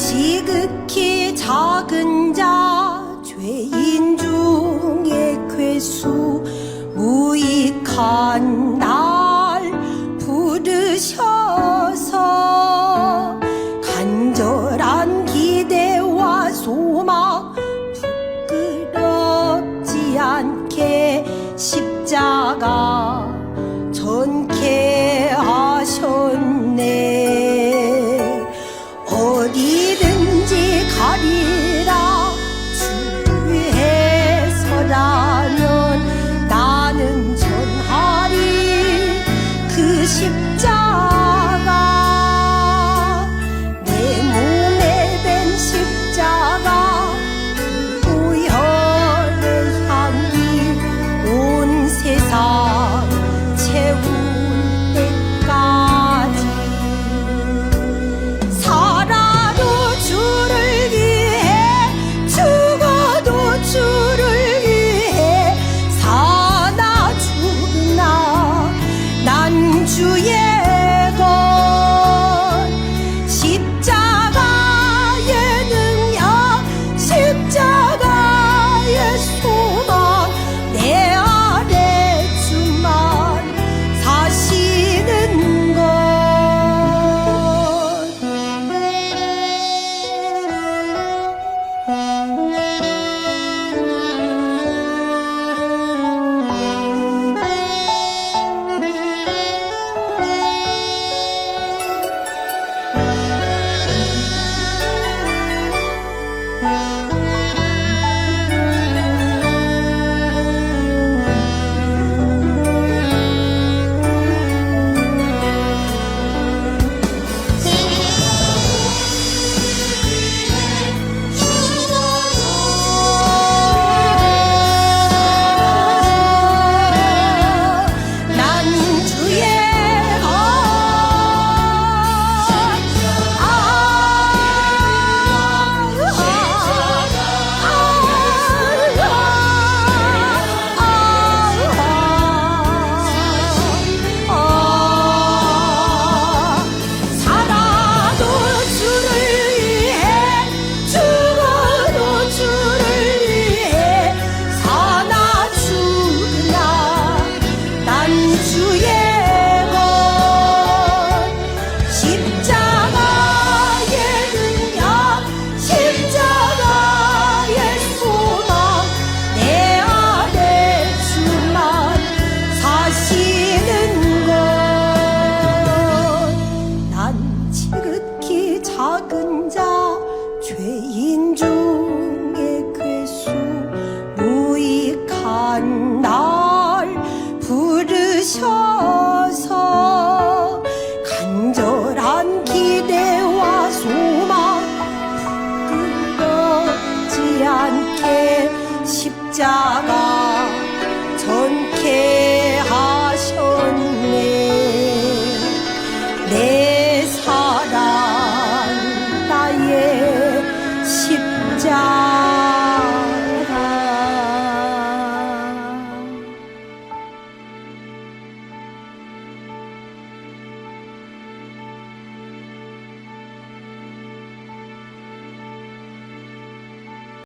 난 지극히 작은 인 중에 괴수 무익한 날 부르셔서 간절한 기대와 소망 부끄럽지 않게 십자가 자.